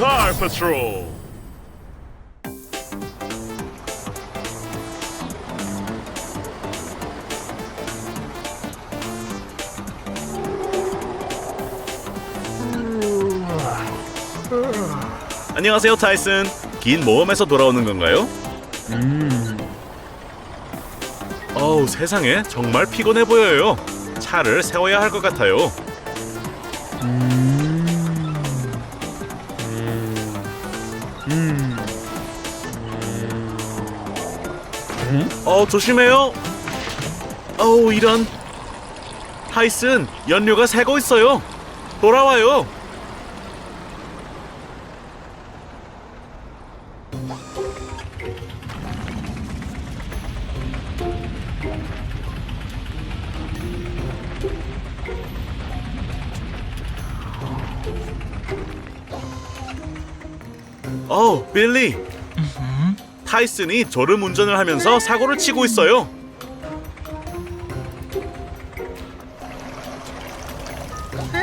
Car Patrol. 안녕하세요, 타이슨. 긴 모험에서 돌아오는 건가요? 어우, 세상에 정말 피곤해 보여요. 차를 세워야 할 것 같아요. 어, 조심해요. 어우, 이런. 타이슨, 연료가 새고 있어요. 돌아와요. 어, 빌리. 타이슨이 졸음 운전을 하면서 사고를 치고 있어요.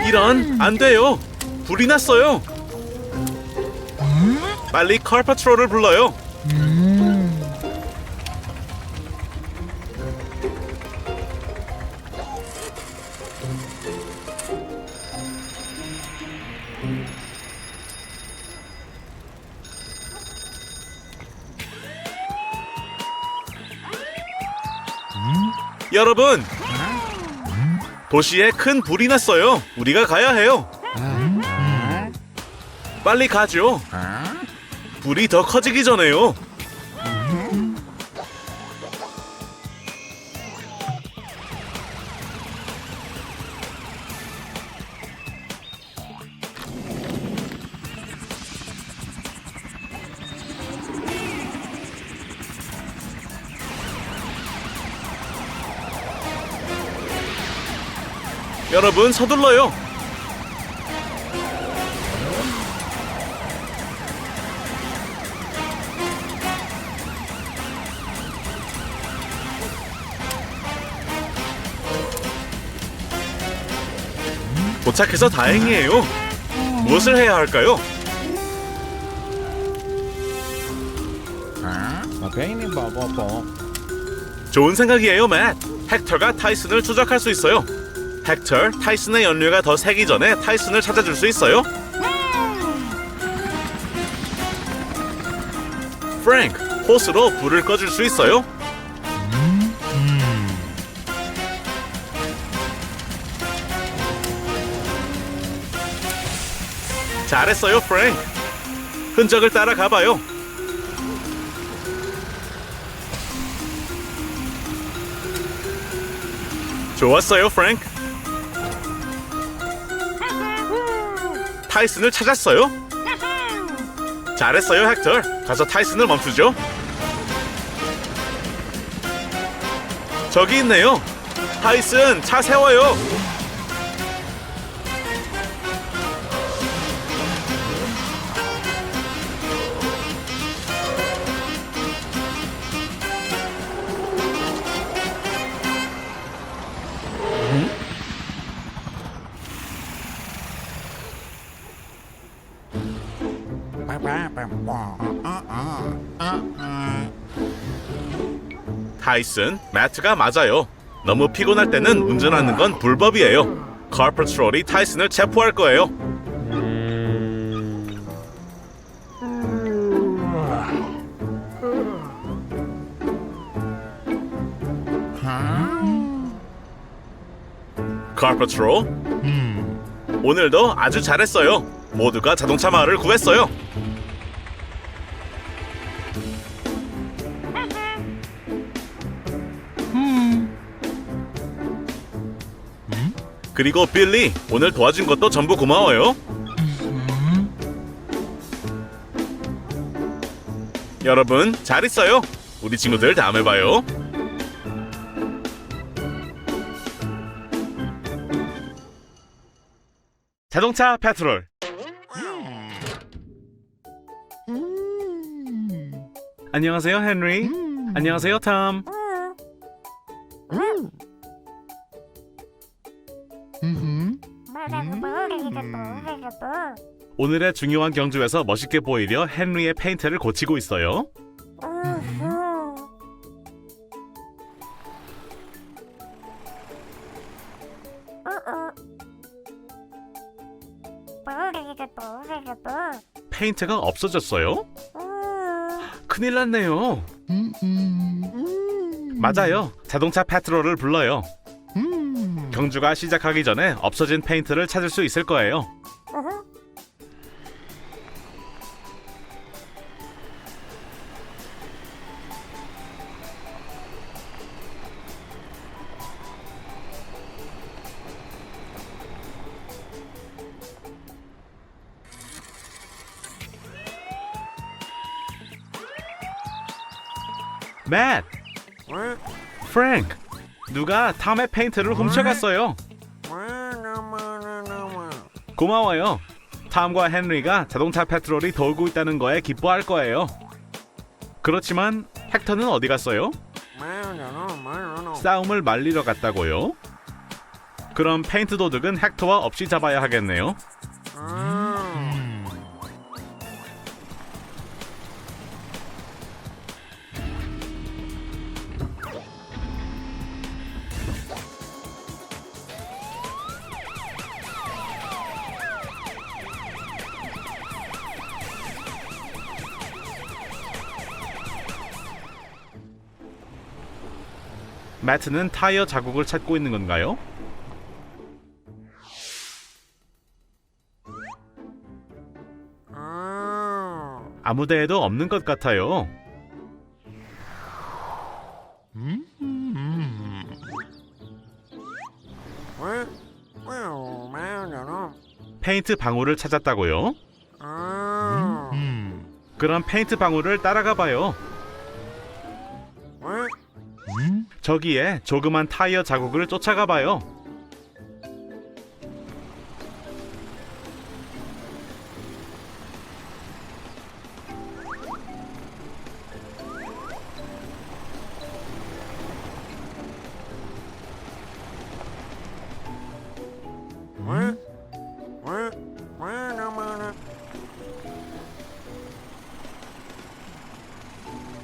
이런 안 돼요. 불이 났어요. 빨리 컬파트롤을 불러요. 여러분, 도시에 큰 불이 났어요. 우리가 가야 해요. 빨리 가죠. 불이 더 커지기 전에요. 여러분 서둘러요. 도착해서 다행이에요. 무엇을 해야 할까요? Bom. 좋은 생각이에요, 맷. 헥터가 타이슨을 추적할 수 있어요. 헥터, 타이슨의 연료가 더 새기 전에 타이슨을 찾아줄 수 있어요. 프랭크, 호스로 불을 꺼줄 수 있어요. 잘했어요, 프랭크. 흔적을 따라 가봐요. 좋았어요, 프랭크. 타이슨을 찾았어요. 잘했어요, 헥터. 가서 타이슨을 멈추죠. 저기 있네요. 타이슨, 차 세워요. 타이슨, 매트가 맞아요. 너무 피곤할 때는 운전하는 건 불법이에요. 카퍼트롤이 타이슨을 체포할 거예요. 카퍼트롤, 오늘도 아주 잘했어요. 모두가 자동차 마을을 구했어요. 그리고 빌리 오늘 도와준 것도 전부 고마워요. 여러분 잘 있어요. 우리 친구들 다음에 봐요. 자동차 페트롤. 안녕하세요 헨리. 안녕하세요 탐. 오늘의 중요한 경주에서 멋있게 보이려 헨리의 페인트를 고치고 있어요. 페인트가 없어졌어요? 큰일 났네요. 음, 음. 맞아요. 자동차 패트롤을 불러요. 음. 경주가 시작하기 전에 없어진 페인트를 찾을 수 있을 거예요. 맷, 프랭크, 누가 탐의 페인트를 훔쳐갔어요. 고마워요. 탐과 헨리가 자동차 페트롤이 돌고 있다는 거에 기뻐할 거예요. 그렇지만 헥터는 어디 갔어요? 싸움을 말리러 갔다고요? 그럼 페인트 도둑은 헥터와 없이 잡아야 하겠네요. 매트는 타이어 자국을 찾고 있는 건가요? 아무 데에도 없는 것 같아요. 페인트 방울을 찾았다고요? 음. 그럼 페인트 방울을 따라가 봐요. 저기에 조그만 타이어 자국을 쫓아가 봐요.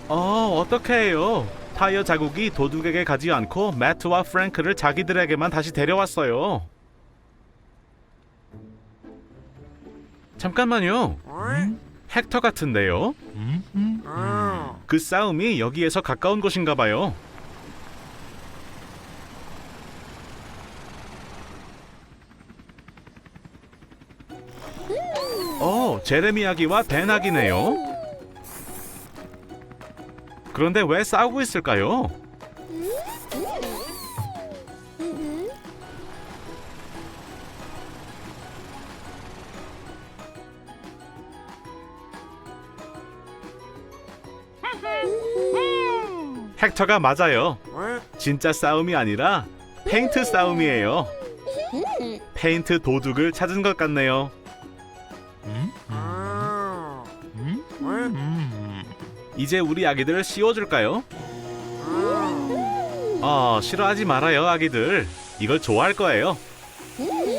어, 어떻게 해요? 타이어 자국이 도둑에게 가지 않고 매트와 프랭크를 자기들에게만 다시 데려왔어요. 잠깐만요. 헥터 같은데요? 그 싸움이 여기에서 가까운 곳인가 봐요. 어, 제레미 아기와 벤 아기네요. 그런데 왜 싸우고 있을까요? 헥터가 맞아요. 진짜 싸움이 아니라 페인트 싸움이에요. 페인트 도둑을 찾은 것 같네요. 음. 음. 이제 우리 아기들 씌워줄까요? 어, 싫어하지 말아요, 아기들. 이걸 좋아할 거예요.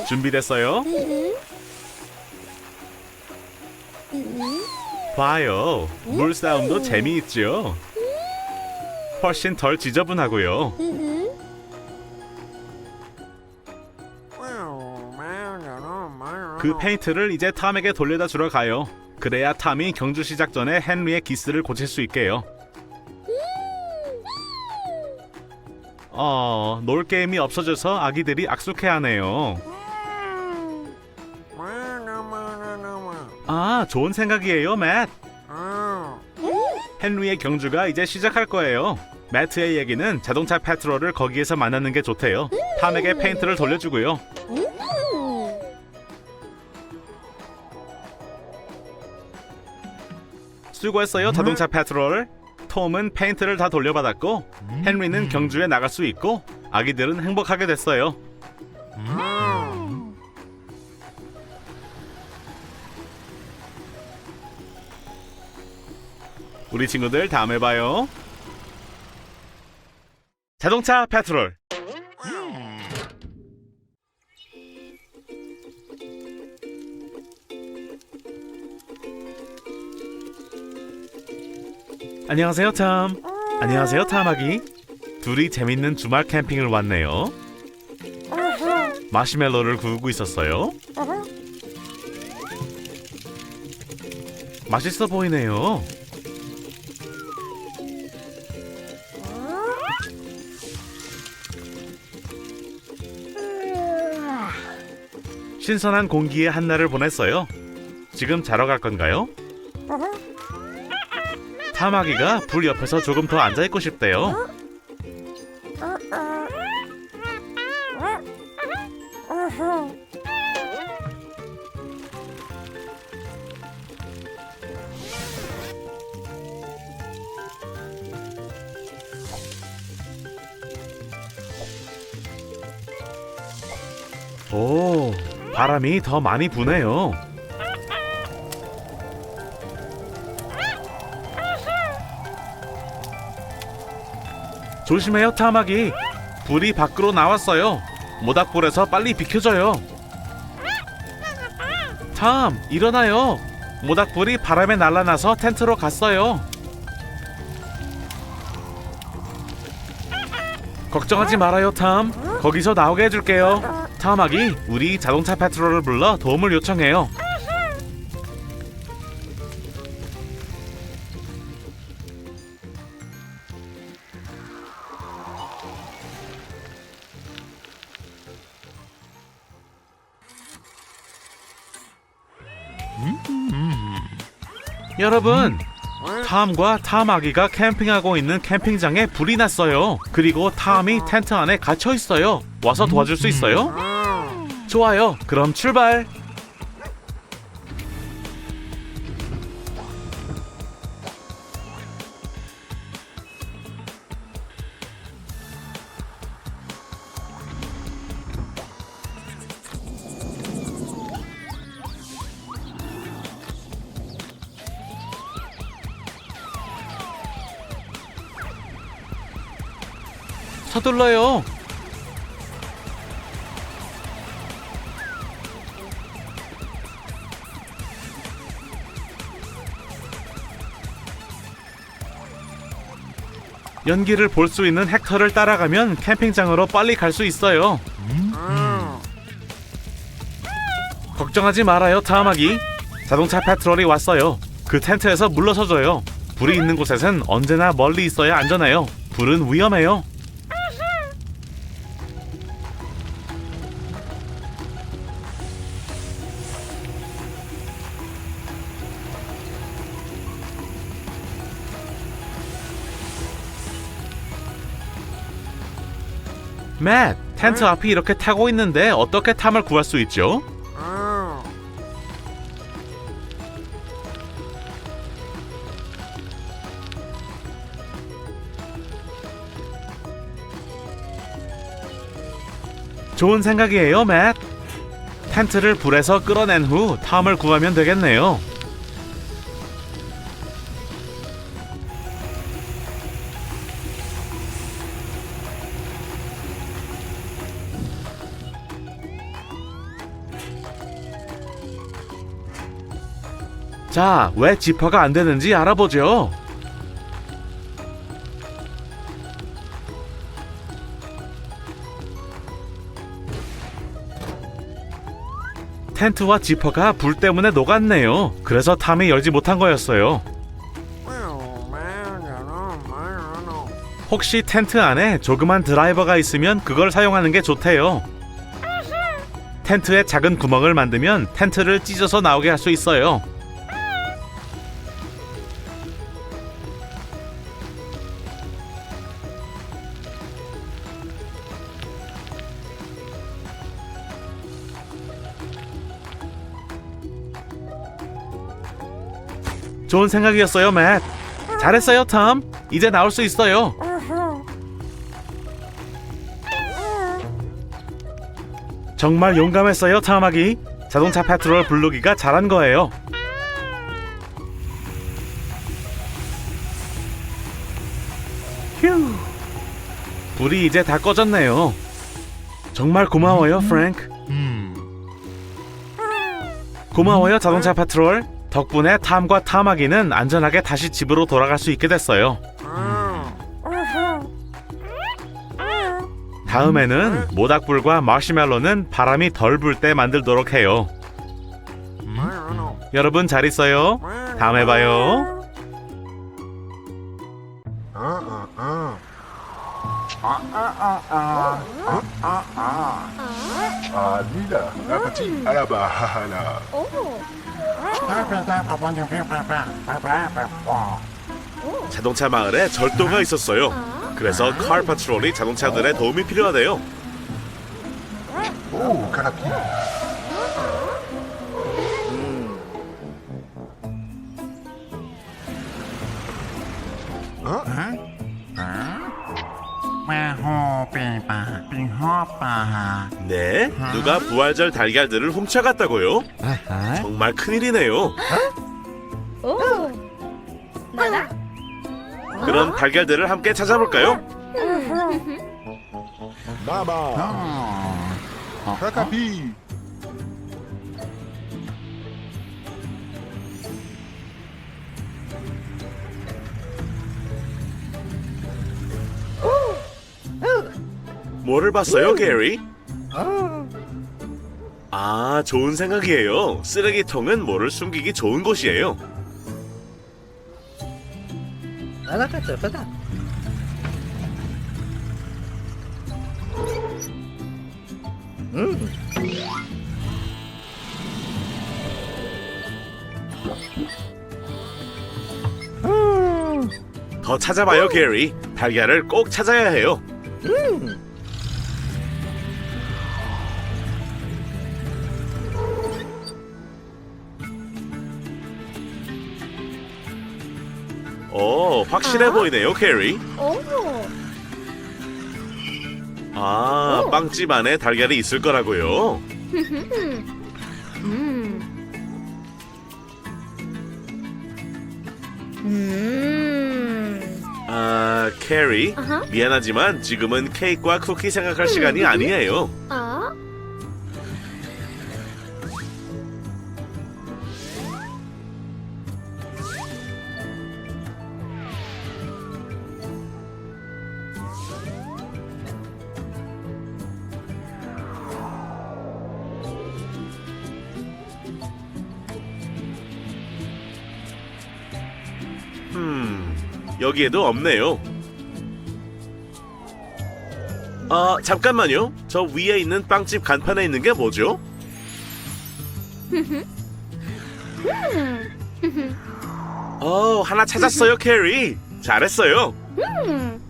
준비됐어요? 봐요. 물싸움도 재미있죠? 훨씬 덜 지저분하고요. 그 페인트를 이제 탐에게 돌려다 주러 가요. 그래야 탐이 경주 시작 전에 헨리의 기스를 고칠 수 있게요. 어, 놀 게임이 없어져서 아기들이 악숙해하네요. 아, 좋은 생각이에요, 맷. 헨리의 경주가 이제 시작할 거예요. 매트의 얘기는 자동차 패트롤을 거기에서 만나는 게 좋대요. 탐에게 페인트를 돌려주고요. 수고했어요, 자동차 패트롤. 톰은 페인트를 다 돌려받았고 헨리는 경주에 나갈 수 있고 아기들은 행복하게 됐어요. 우리 친구들 다음에 봐요. 자동차 패트롤. 안녕하세요, 탐. 안녕하세요, 탐아기. 둘이 재밌는 주말 캠핑을 왔네요. 마시멜로를 구우고 있었어요. 맛있어 보이네요. 신선한 공기에 한날을 보냈어요. 지금 자러 갈 건가요? 타마기가 불 옆에서 조금 더 앉아 있고 싶대요. 오, 바람이 더 많이 부네요. 조심해요, 타마기. 불이 밖으로 나왔어요. 모닥불에서 빨리 비켜줘요. 탐, 일어나요. 모닥불이 바람에 날아나서 텐트로 갔어요. 걱정하지 말아요, 탐. 거기서 나오게 해줄게요. 탐하기, 우리 자동차 페트롤을 불러 도움을 요청해요. 여러분, 탐과 탐아기가 캠핑하고 있는 캠핑장에 불이 났어요. 그리고 탐이 텐트 안에 갇혀 있어요. 와서 도와줄 수 있어요? 좋아요. 그럼 출발. 서둘러요. 연기를 볼 수 있는 헥터를 따라가면 캠핑장으로 빨리 갈 수 있어요. 걱정하지 말아요, 타마기. 자동차 페트롤이 왔어요. 그 텐트에서 물러서줘요. 불이 있는 곳에선 언제나 멀리 있어야 안전해요. 불은 위험해요. 맷, 텐트 앞이 이렇게 타고 있는데 어떻게 탐을 구할 수 있죠? 좋은 생각이에요, 맷. 텐트를 불에서 끌어낸 후 탐을 구하면 되겠네요. 자, 왜 지퍼가 안 되는지 알아보죠. 텐트와 지퍼가 불 때문에 녹았네요. 그래서 탐이 열지 못한 거였어요. 혹시 텐트 안에 조그만 드라이버가 있으면 그걸 사용하는 게 좋대요. 텐트에 작은 구멍을 만들면 텐트를 찢어서 나오게 할 수 있어요. 좋은 생각이었어요, 맷. 잘했어요, 탐. 이제 나올 수 있어요. 정말 용감했어요, 탐하기. 자동차 페트롤 부르기가 잘한 거예요. 휴. 불이 이제 다 꺼졌네요. 정말 고마워요, 프랭크. 고마워요, 자동차 페트롤. 덕분에 탐과 탐아기는 안전하게 다시 집으로 돌아갈 수 있게 됐어요. 다음에는 모닥불과 마시멜로는 바람이 덜 불 때 만들도록 해요. 여러분 잘 있어요. 다음에 봐요. Dapat alaba hala. 자동차 마을에 절도가 있었어요. 그래서 카 파트롤이 자동차들의 도움이 필요하대요. Oh, karaki. 네? 누가 부활절 달걀들을 훔쳐갔다고요? 정말 큰일이네요. 오. 나나? 그럼 달걀들을 함께 찾아볼까요? Mama, kakapi. 뭐를 봤어요, 게리? 아, 좋은 생각이에요. 쓰레기통은 뭐를 숨기기 좋은 곳이에요. 더 찾아봐요, 게리. 달걀을 꼭 찾아야 해요. 오, 확실해 보이네요, 캐리. 오. 아, 빵집 안에 달걀이 있을 거라고요. 음. 음. 아, 캐리. 아하. 미안하지만 지금은 케이크와 쿠키 생각할 시간이 아니에요. 아. 여기에도 없네요. 아, 잠깐만요. 저 위에 있는 빵집 간판에 있는 게 뭐죠? 어, 하나 찾았어요, 캐리. 잘했어요. 음.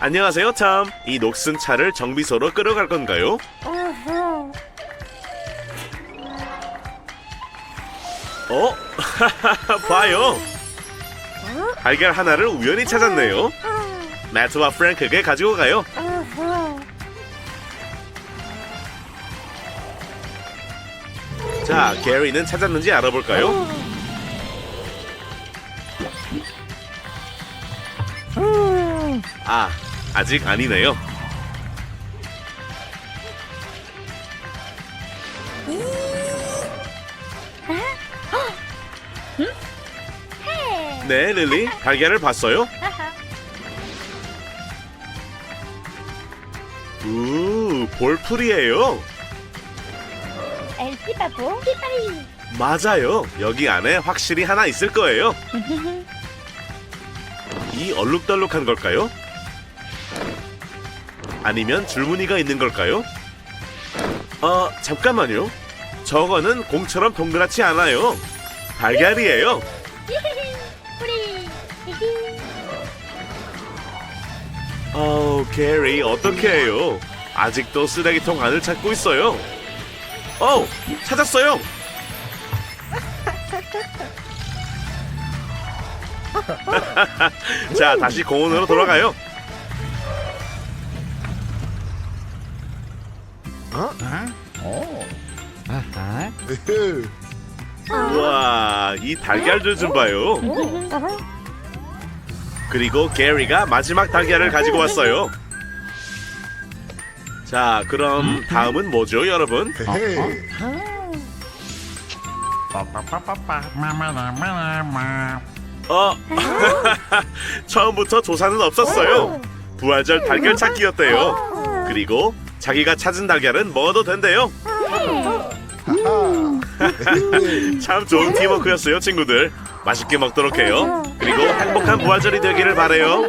안녕하세요, 탐. 이 녹슨 차를 정비소로 끌어갈 건가요? 어? 봐요. 달걀 하나를 우연히 찾았네요. 매트와 프랭크에게 가지고 가요. 자, 게리는 찾았는지 알아볼까요? 아, 아직 아니네요. 네, 릴리. 달걀을 봤어요? 우, 볼풀이에요. 엘티 바보 피파리. 맞아요. 여기 안에 확실히 하나 있을 거예요. 이 얼룩덜룩한 걸까요? 아니면 줄무늬가 있는 걸까요? 어, 잠깐만요. 저거는 공처럼 동그랗지 않아요. 달걀이에요. 어우, 게리, 어떻게 해요? 아직도 쓰레기통 안을 찾고 있어요. 어우, 찾았어요. 자, 다시 공원으로 돌아가요. 우와, 이 달걀들 좀 봐요. 그리고 게리가 마지막 달걀을 가지고 왔어요. 자, 그럼 다음은 뭐죠, 여러분? 헤헤. 빠빠빠빠빠. 어, 처음부터 조사는 없었어요. 부활절 달걀 찾기였대요. 그리고 자기가 찾은 달걀은 먹어도 된대요. 참 좋은 팀워크였어요, 친구들. 맛있게 먹도록 해요. 그리고 행복한 부활절이 되기를 바래요.